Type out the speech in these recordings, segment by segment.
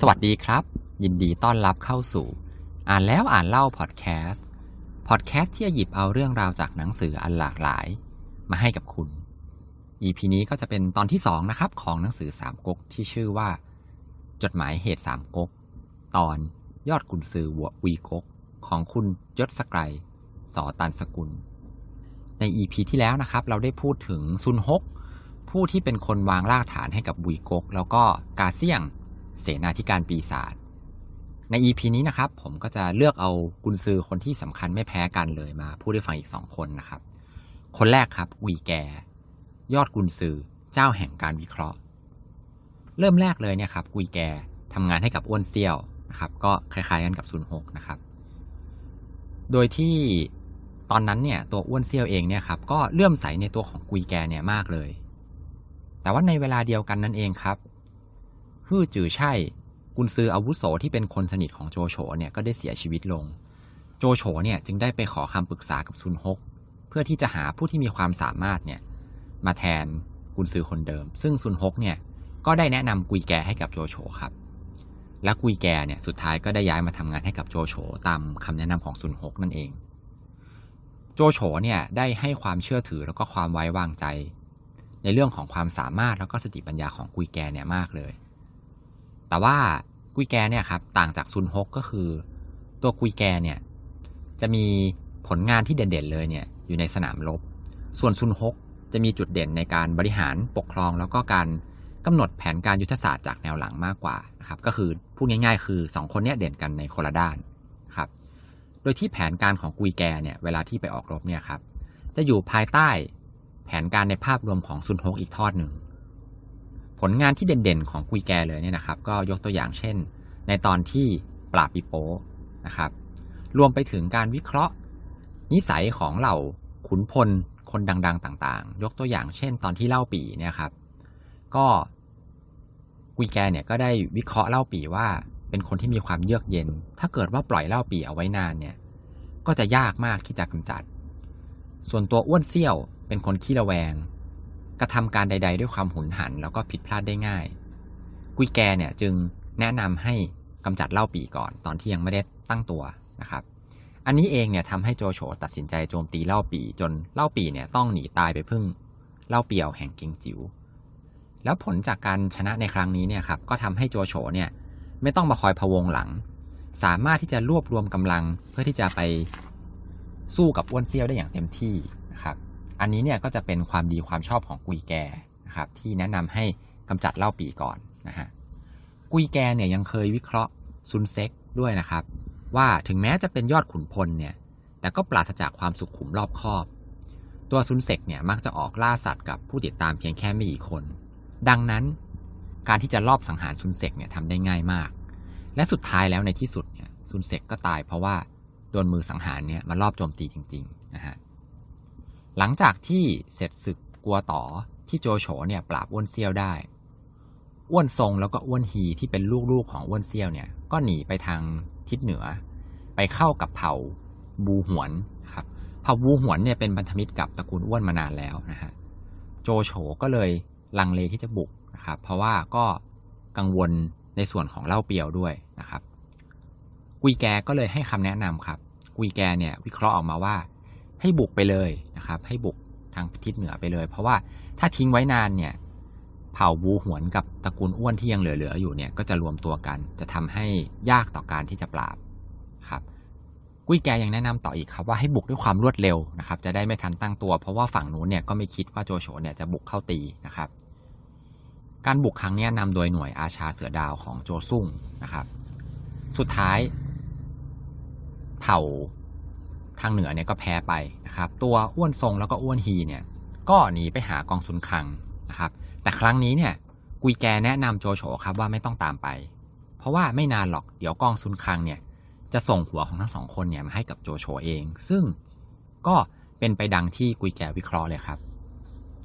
สวัสดีครับ ยินดีต้อนรับเข้าสู่ อ่านแล้วอ่านเล่าพอดแคสต์พอดแคสต์ที่จะหยิบเอาเรื่องราวจากหนังสืออันหลากหลาย มาให้กับคุณ EP นี้ก็จะเป็นตอนที่สองนะครับ ของหนังสือสามก๊กที่ชื่อว่า จดหมายเหตุสามก๊กตอนยอดกุนซือวัววีก๊กของคุณยศสไกรสอตันสกุล ใน EP ที่แล้วนะครับ เราได้พูดถึงซุนฮกผู้ที่เป็นคนวางรากฐานให้กับบุยกกแล้วก็กาเซียง เสนาธิการปีศาจใน EP นี้นะครับ ผมก็จะเลือกเอากุนซือคนที่สำคัญไม่แพ้กันเลยมาพูดให้ฟังอีกสองคนนะครับ คนแรกครับวีแก ยอดกุนซือเจ้าแห่งการวิเคราะห์ เริ่มแรกเลยเนี่ยครับกุยแกทำงานให้กับอ้วนเซียวนะครับ ก็คล้ายๆกันกับซุนฮกนะครับ โดยที่ตอนนั้นเนี่ยตัวอ้วนเซียวเองเนี่ยครับก็เลื่อมใสในตัวของกุยแกเนี่ยมากเลย แต่ว่าในเวลาเดียวกันนั่นเองครับ ฮื่อจือใช่กุนซืออาวุโสที่เป็นคนสนิทของโจโฉเนี่ยก็ได้เสียชีวิตลง โจโฉเนี่ยจึงได้ไปขอคำปรึกษากับซุนฮก เพื่อที่จะหาผู้ที่มีความสามารถเนี่ยมาแทนกุนซือคนเดิม ซึ่งซุนฮกเนี่ยก็ได้แนะนำกุยแกให้กับโจโฉครับ และกุยแกเนี่ยสุดท้ายก็ได้ย้ายมาทำงานให้กับโจโฉตามคำแนะนำของซุนฮกนั่นเอง โจโฉเนี่ยได้ให้ความเชื่อถือแล้วก็ความไว้วางใจ ในเรื่องของความสามารถแล้วก็สติปัญญาของกุยแกเนี่ยมากเลย แต่ว่ากุยแกเนี่ยครับต่างจากซุนฮกก็คือ ตัวกุยแกเนี่ยจะมีผลงานที่เด่นๆเลยเนี่ยอยู่ในสนามรบ ส่วนซุนฮกจะมีจุดเด่นในการบริหารปกครอง แล้วก็การกำหนดแผนการยุทธศาสตร์จากแนวหลังมากกว่านะครับก็คือพูดง่าย ๆ คือ 2 คนเนี้เด่นกันในคนละด้านครับโดยที่แผนการของกุยแกเนี่ยเวลาที่ไปออกรบเนี่ยครับจะอยู่ภายใต้แผนการในภาพรวมของซุนฮกอีกทอดหนึ่ง ผลงานที่เด่นๆของกุยแกเลยเนี่ยนะครับ ก็ยกตัวอย่างเช่น ในตอนที่ปราบปิโป้นะครับ รวมไปถึงการวิเคราะห์ นิสัยของเหล่าขุนพลคนดัง ๆ ต่าง ๆ ยกตัวอย่างเช่น ตอนที่เล่าปีเนี่ยครับ ก็กุยแกเนี่ยก็ได้วิเคราะห์เล่าปีว่าเป็นคนที่มีความเยือกเย็น ถ้าเกิดว่าปล่อยเล่าปีเอาไว้นานเนี่ย ก็จะยากมากที่จะกำจัด ส่วนตัวอ้วนเซี่ยวเป็นคนขี้ระแวง กระทำการใด ๆ ด้วยความหุนหัน แล้วก็ผิดพลาดได้ง่าย กุยแกเนี่ยจึงแนะนำให้กำจัดเล่าปีก่อน ตอนที่ยังไม่ได้ตั้งตัวนะครับ อันนี้เองเนี่ยทำให้โจโฉตัดสินใจโจมตีเล่าปีจนเล่าปีเนี่ยต้องหนีตายไปพึ่งเล่าเปียวแห่งเกงจิ๋วแล้วผลจากการชนะในครั้งนี้เนี่ยครับก็ทำให้โจโฉเนี่ยไม่ต้องมาคอยพะวงหลัง สามารถที่จะรวบรวมกำลังเพื่อที่จะไปสู้กับอ้วนเซี่ยวได้อย่างเต็มที่นะครับ อันนี้เนี่ยก็จะเป็นความดีความชอบของกุยแกนะครับที่แนะนำให้กำจัดเล่าปีก่อนนะฮะกุยแกเนี่ยยังเคยวิเคราะห์ซุนเซ็กด้วยนะครับ ว่าถึงแม้จะเป็นยอดขุนพลเนี่ยแต่ก็ปราศจากความสุขขุมรอบคอบ ตัวซุนเซ็กเนี่ยมักจะออกล่าสัตว์กับผู้ติดตามเพียงแค่ไม่กี่คน ดังนั้นการที่จะลอบสังหารซุนเซ็กเนี่ยทำได้ง่ายมาก และสุดท้ายแล้วในที่สุดเนี่ยซุนเซ็กก็ตายเพราะว่าโดนมือสังหารเนี่ยมารอบโจมตีจริงๆนะฮะ หลังจากที่เสร็จศึกกัวต่อที่โจโฉเนี่ยปราบอ้วนเซี่ยวได้อ้วนทรงแล้วก็อ้วนฮีที่เป็นลูกๆของอ้วนเซี่ยวเนี่ยก็หนีไปทางทิศเหนือ ไปเข้ากับเผ่าบูหวนครับเผ่าบูหวนเนี่ยเป็นพันธมิตรกับตระกูลอ้วนมานานแล้วนะฮะโจโฉก็เลยลังเลที่จะบุกนะครับเพราะว่าก็กังวลในส่วนของเล่าเปียวด้วยนะครับ กุยแกก็เลยให้คำแนะนำครับ กุยแกเนี่ยวิเคราะห์ออกมาว่า ให้บุกไปเลย นะครับ ให้บุกทางทิศเหนือไปเลย เพราะว่าถ้าทิ้งไว้นานเนี่ย เผ่าบูหวนกับตระกูลอ้วนที่ยังเหลือๆอยู่เนี่ยก็จะรวมตัวกัน จะทำให้ยากต่อการที่จะปราบครับกุ้ยแกยังแนะนำต่ออีกครับว่าให้บุกด้วยความรวดเร็วนะครับ จะได้ไม่ทันตั้งตัว เพราะว่าฝั่งนู้นเนี่ยก็ไม่คิดว่าโจโฉเนี่ยจะบุกเข้าตีนะครับ การบุกครั้งนี้นำโดยหน่วยอาชาเสือดาวของโจซุ่งนะครับ สุดท้าย เผ่า ทางเหนือเนี่ยก็แพ้ไปนะครับ ตัวอ้วนทรงแล้วก็อ้วนฮีเนี่ยก็หนีไปหากองซุนคังนะครับ แต่ครั้งนี้เนี่ยกุยแกแนะนำโจโฉครับว่าไม่ต้องตามไป เพราะว่าไม่นานหรอกเดี๋ยวกองซุนคังเนี่ยจะส่งหัวของทั้งสองคนเนี่ยมาให้กับโจโฉเอง ซึ่งก็เป็นไปดังที่กุยแกวิเคราะห์เลยครับ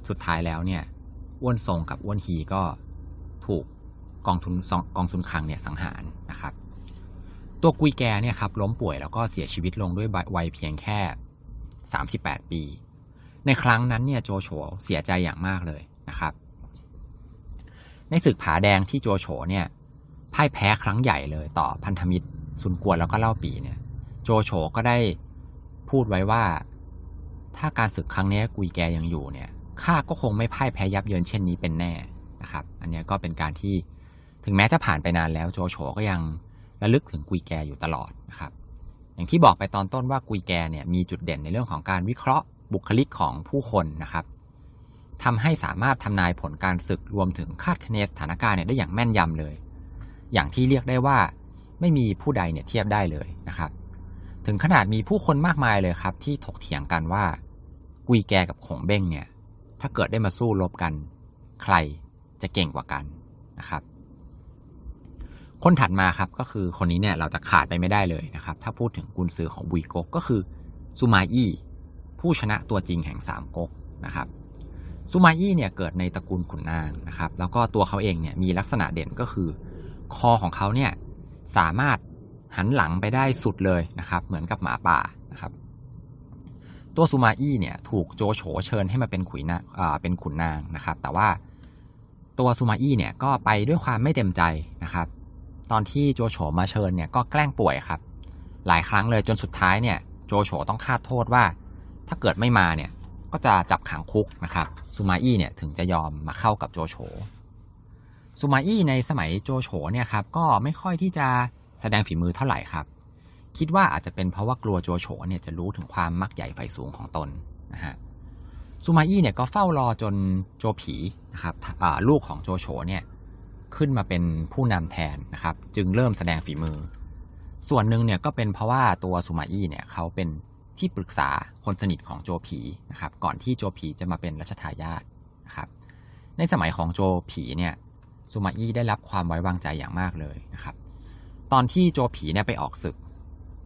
สุดท้ายแล้วเนี่ยอ้วนทรงกับอ้วนฮีก็ถูกกองทุนกองซุนคังเนี่ยสังหารนะครับ ตัวกุยแกเนี่ยครับล้มป่วยแล้วก็เสียชีวิตลงด้วยวัยเพียงแค่ 38 ปี ในครั้งนั้นเนี่ยโจโฉเสียใจอย่างมากเลยนะครับ ในศึกผาแดงที่โจโฉเนี่ยพ่ายแพ้ครั้งใหญ่เลยต่อพันธมิตรซุนกวนแล้วก็เล่าปีเนี่ย โจโฉก็ได้พูดไว้ว่า ถ้าการศึกครั้งนี้กุยแกยังอยู่เนี่ยข้าก็คงไม่พ่ายแพ้ยับเยินเช่นนี้เป็นแน่นะครับ อันนี้ก็เป็นการที่ถึงแม้จะผ่านไปนานแล้วโจโฉก็ยัง ระลึกถึงกุยแกอยู่ตลอดนะครับ อย่างที่บอกไปตอนต้นว่ากุยแกเนี่ยมีจุดเด่นในเรื่องของการวิเคราะห์บุคลิกของผู้คนนะครับทำให้สามารถทำนายผลการศึกรวมถึงคาดคะเนสถานการณ์เนี่ยได้อย่างแม่นยำเลย อย่างที่เรียกได้ว่าไม่มีผู้ใดเนี่ยเทียบได้เลยนะครับ ถึงขนาดมีผู้คนมากมายเลยครับ ที่ถกเถียงกันว่ากุยแกกับขงเบ้งเนี่ย ถ้าเกิดได้มาสู้รบกัน ใครจะเก่งกว่ากันนะครับ คนถัดมาครับก็คือคนนี้เนี่ยเราจะขาดไปไม่ได้เลยนะครับ ถ้าพูดถึงกุนซือของบุยกกก็คือซูมาอี้ผู้ชนะตัวจริงแห่งสามก๊กนะครับซูมาอี้เนี่ยเกิดในตระกูลขุนนางนะครับ แล้วก็ตัวเขาเองเนี่ยมีลักษณะเด่นก็คือ คอของเขาเนี่ยสามารถหันหลังไปได้สุดเลยนะครับ เหมือนกับหมาป่านะครับ ตัวซูมาอี้เนี่ยถูกโจโฉเชิญให้มาเป็นขุนนางเป็นขุนนางนะครับ แต่ว่าตัวซูมาอี้เนี่ยก็ไปด้วยความไม่เต็มใจนะครับ ตอนที่โจโฉมาเชิญเนี่ยก็แกล้งป่วยครับ หลายครั้งเลยจนสุดท้ายเนี่ยโจโฉต้องคาดโทษว่า ถ้าเกิดไม่มาเนี่ยก็จะจับขังคุกนะครับซูมาอี้เนี่ยถึงจะยอมมาเข้ากับโจโฉซูมาอี้ในสมัยโจโฉเนี่ยครับก็ไม่ค่อยที่จะแสดงฝีมือเท่าไหร่ครับ คิดว่าอาจจะเป็นเพราะว่ากลัวโจโฉเนี่ยจะรู้ถึงความมักใหญ่ไฟสูงของตนนะฮะซูมาอี้เนี่ยก็เฝ้ารอจนโจผีนะครับลูกของโจโฉเนี่ย ขึ้นมาเป็นผู้นำแทนนะครับ จึงเริ่มแสดงฝีมือ ส่วนหนึ่งเนี่ยก็เป็นเพราะว่าตัวซูมาอี้เนี่ยเขาเป็นที่ปรึกษาคนสนิทของโจผีนะครับ ก่อนที่โจผีจะมาเป็นรัชทายาทนะครับ ในสมัยของโจผีเนี่ยซูมาอี้ได้รับความไว้วางใจอย่างมากเลยนะครับ ตอนที่โจผีเนี่ยไปออกศึก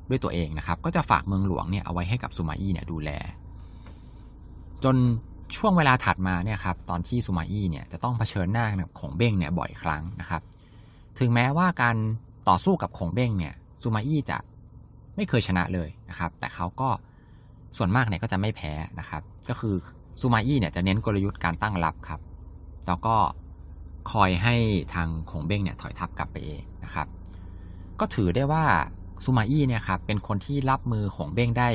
ด้วยตัวเองนะครับ ก็จะฝากเมืองหลวงเนี่ยเอาไว้ให้กับซูมาอี้เนี่ยดูแล จน ช่วงเวลาถัดมาเนี่ยครับตอนที่ซูมาอี้เนี่ยจะต้องเผชิญหน้ากับขงเบ้งเนี่ยบ่อยครั้งนะครับ ถึงแม้ว่าการต่อสู้กับของเบ้งเนี่ยซูมาอี้จะไม่เคยชนะเลยนะครับ แต่เขาก็ส่วนมากเนี่ยก็จะไม่แพ้นะครับ ก็คือซูมาอี้เนี่ยจะเน้นกลยุทธ์การตั้งรับครับ แล้วก็คอยให้ทางของเบ้งเนี่ยถอยทับกลับไปเองนะครับ ก็ถือได้ว่าซูมาอี้เนี่ยครับเป็นคนที่รับมือของเบ้งได้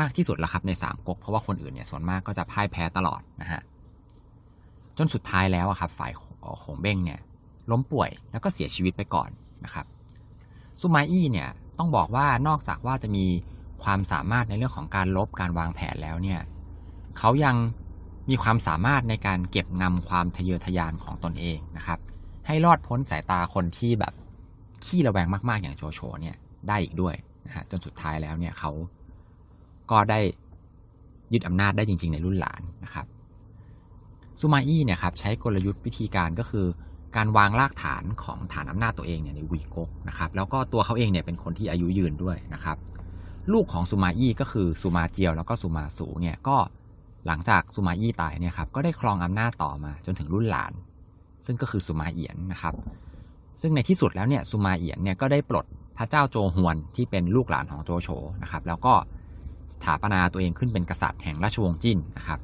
มากที่สุดแล้วครับในสามก๊กเพราะว่าคนอื่นเนี่ยส่วนมากก็จะพ่ายแพ้ตลอดนะฮะจนสุดท้ายแล้วครับ ฝ่ายขงเบ้งเนี่ยล้มป่วยแล้วก็เสียชีวิตไปก่อนนะครับซูมาอี้เนี่ยต้องบอกว่านอกจากว่าจะมีความสามารถในเรื่องของการลบการวางแผนแล้วเนี่ยเขายังมีความสามารถในการเก็บงำความทะเยอทะยานของตนเองนะครับ ให้รอดพ้นสายตาคนที่แบบขี้ระแวงมากๆอย่างโจโฉเนี่ยได้อีกด้วยนะฮะจนสุดท้ายแล้วเนี่ยเขา ก็ได้ยึดอำนาจได้จริง ๆ ในรุ่นหลานนะครับซูมาอี้เนี่ยครับใช้กลยุทธ์วิธีการก็คือ การวางรากฐานของฐานอำนาจตัวเองเนี่ยในวีกกนะครับแล้วก็ตัวเขาเองเนี่ยเป็นคนที่อายุยืนด้วยนะครับ ลูกของซูมาอี้ก็คือซูมาเจียวแล้วก็ซูมาสูเนี่ยก็หลังจากซูมาอี้ตายเนี่ยครับก็ได้ครองอำนาจต่อมาจนถึงรุ่นหลาน ซึ่งก็คือซูมาเอียนนะครับ ซึ่งในที่สุดแล้วเนี่ยซูมาเอียนเนี่ยก็ได้ปลดพระเจ้าโจฮวนที่เป็นลูกหลานของโจโฉนะครับแล้วก็ สถาปนาตัวเองขึ้นเป็นกษัตริย์แห่งราชวงศ์จิ้นนะครับ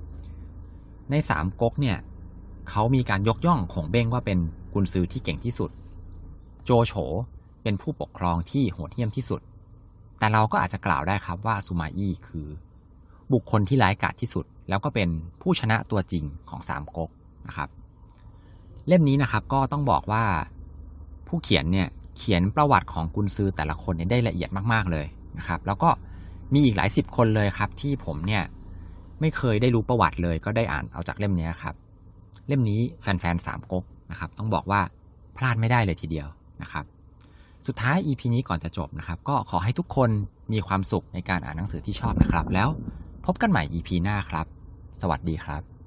ในสามก๊กเนี่ยเขามีการยกย่องของเบ้งว่าเป็นกุนซือที่เก่งที่สุด โจโฉเป็นผู้ปกครองที่โหดเหี้ยมที่สุด แต่เราก็อาจจะกล่าวได้ครับว่าซูมาอี้คือ บุคคลที่ร้ายกาจที่สุด แล้วก็เป็นผู้ชนะตัวจริงของสามก๊กนะครับ เล่มนี้นะครับก็ต้องบอกว่าผู้เขียนเนี่ยเขียนประวัติของกุนซือแต่ละคนได้ละเอียดมากๆเลยนะครับ แล้วก็ มีอีกหลายสิบคนเลยครับที่ผมเนี่ยไม่เคยได้รู้ประวัติเลย ก็ได้อ่านเอาจากเล่มนี้ครับ เล่มนี้แฟนๆสามก๊กนะครับ ต้องบอกว่าพลาดไม่ได้เลยทีเดียวนะครับ สุดท้าย EP นี้ก่อนจะจบนะครับ ก็ขอให้ทุกคนมีความสุขในการอ่านหนังสือที่ชอบนะครับ แล้วพบกันใหม่ EP หน้าครับ สวัสดีครับ